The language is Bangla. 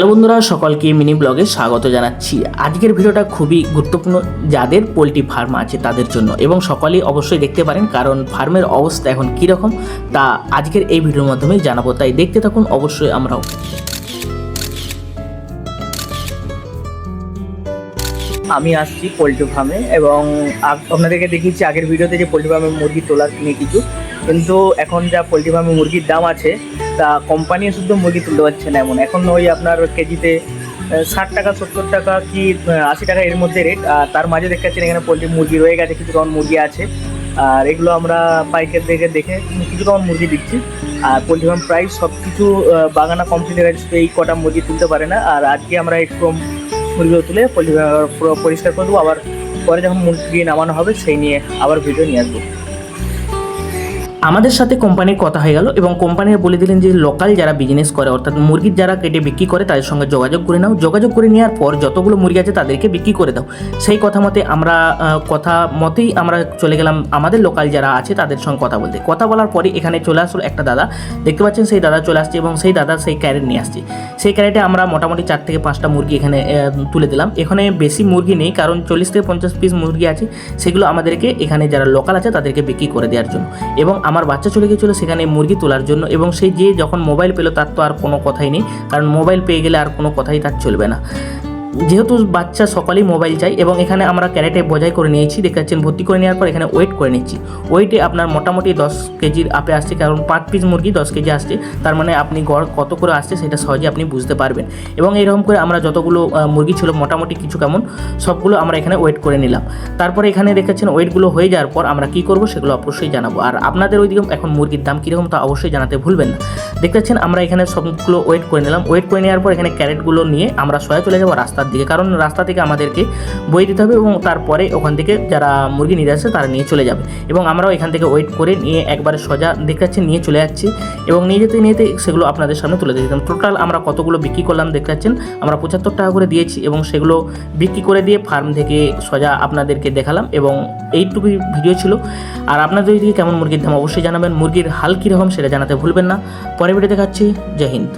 হ্যালো বন্ধুরা, সকলকে মিনি ব্লগে স্বাগত জানাচ্ছি। আজকের ভিডিওটা খুবই গুরুত্বপূর্ণ, যাদের পোলট্রি ফার্ম আছে তাদের জন্য। এবং সকলেই অবশ্যই দেখতে পারেন কারণ ফার্মের অবস্থা এখন কীরকম, তা আজকের এই ভিডিওর মাধ্যমে জানাব। তাই দেখতে থাকুন, অবশ্যই আমরাও। আমি আসছি পোলট্রি ফার্মে এবং আপনাদেরকে দেখিয়েছি আগের ভিডিওতে যে পোলট্রি ফার্মে মুরগি তোলার নিয়ে কিছু। কিন্তু এখন যা পোলট্রি ফার্মে মুরগির দাম আছে, তা কোম্পানি শুদ্ধ মুরগি তুলতে পারছে না এমন। এখন ওই আপনার কেজিতে ষাট টাকা, সত্তর টাকা কি আশি টাকা এর মধ্যে রেট আর তার মাঝে দেখতে পাচ্ছেন এখানে পোলট্রি মুরগি রয়ে গেছে, কিছু কম মুরগি আছে। আর এগুলো আমরা পাইকার দেখে দেখে কিছু কম মুরগি দিচ্ছি আর পোলট্রি ফার্ম প্রায় সব কিছু বাগানা কমপ্লিট হয়ে গেছে এই কটা মুরগি তুলতে পারে না। আর আজকে আমরা একটু মুরগিগুলো তুলে পুরো পরিষ্কার করে দেবো। আবার পরে যখন মুরগি নামানো হবে, সেই নিয়ে আবার ভিডিও নিয়ে আসব। আমাদের সাথে কোম্পানির কথা হয়ে গেল এবং কোম্পানির বলে দিলেন যে লোকাল যারা বিজনেস করে, অর্থাৎ মুরগির যারা কেটে বিক্রি করে, তাদের সঙ্গে যোগাযোগ করে নাও। যোগাযোগ করে নেওয়ার পর যতগুলো মুরগি আছে তাদেরকে বিক্রি করে দাও। সেই কথা মতে আমরা কথা মতেই আমরা চলে গেলাম। আমাদের লোকাল যারা আছে তাদের সঙ্গে কথা বলতে। কথা বলার পরে এখানে চলে আসলো একটা দাদা। দেখতে পাচ্ছেন সেই দাদা চলে আসছে এবং সেই দাদা সেই ক্যারেট নিয়ে আসছে। সেই ক্যারেটে আমরা মোটামুটি চার থেকে পাঁচটা মুরগি এখানে তুলে দিলাম। এখানে বেশি মুরগি নেই, কারণ চল্লিশ থেকে পঞ্চাশ পিস মুরগি আছে। সেগুলো আমাদেরকে এখানে যারা লোকাল আছে তাদেরকে বিক্রি করে দেওয়ার জন্য। এবং আমার বাচ্চা চলে গিয়েছিল সেখানে মুরগি তোলার জন্য এবং সে যে যখন মোবাইল পেল তার তো আর কোনো কথাই নেই। কারণ মোবাইল পেয়ে গেলে আর কোনো কথাই তার চলবে না। যেহেতু বাচ্চা সকালেই মোবাইল চাই এবং এখানে আমরা ক্যারেটে বোঝাই করে নিয়েছি, দেখতে পাচ্ছেন ভর্তি করে নেওয়ার পর এখানে ওয়েট করে নিচ্ছি। ওয়েটে আপনার মোটামুটি দশ কেজির আপে আসছে, কারণ পাঁচ পিস মুরগি দশ কেজি আসছে। তার মানে আপনি গড় কত করে আসছে সেটা সহজে আপনি বুঝতে পারবেন। এবং এইরকম করে আমরা যতগুলো মুরগি ছিল মোটামুটি কিছু কেমন, সবগুলো আমরা এখানে ওয়েট করে নিলাম। তারপরে এখানে দেখেছেন ওয়েটগুলো হয়ে যাওয়ার পর আমরা কী করব সেগুলো অবশ্যই জানাব। আর আপনাদের ওইদিকে এখন মুরগির দাম কীরকম তা অবশ্যই জানাতে ভুলবেন না। দেখতে আমরা এখানে সবগুলো ওয়েট করে নিলাম। ওয়েট করে নেওয়ার পর এখানে ক্যারেটগুলো নিয়ে আমরা সোজা চলে যাব রাস্তার দিকে। কারণ রাস্তা থেকে আমাদেরকে বই দিতে হবে এবং তারপরে ওখান থেকে যারা মুরগি নিয়ে আসছে তারা নিয়ে চলে যাবে। এবং আমরাও এখান থেকে ওয়েট করে নিয়ে একবারে সোজা দেখতে পাচ্ছি নিয়ে চলে যাচ্ছি এবং নিয়ে যেতে নিয়ে যেতে সেগুলো আপনাদের সামনে তুলে দিয়ে দিতাম টোটাল আমরা কতগুলো বিক্রি করলাম দেখতে আমরা পঁচাত্তর টাকা করে দিয়েছি এবং সেগুলো বিক্রি করে দিয়ে ফার্ম থেকে সোজা আপনাদেরকে দেখালাম এবং এইটুকুই ভিডিও ছিল। আর আপনাদের ওইদিকে কেমন মুরগির দাম অবশ্যই জানাবেন। মুরগির হাল কীরকম সেটা জানাতে ভুলবেন না। পরে ভিডিও দেখাচ্ছি। জয় হিন্দ।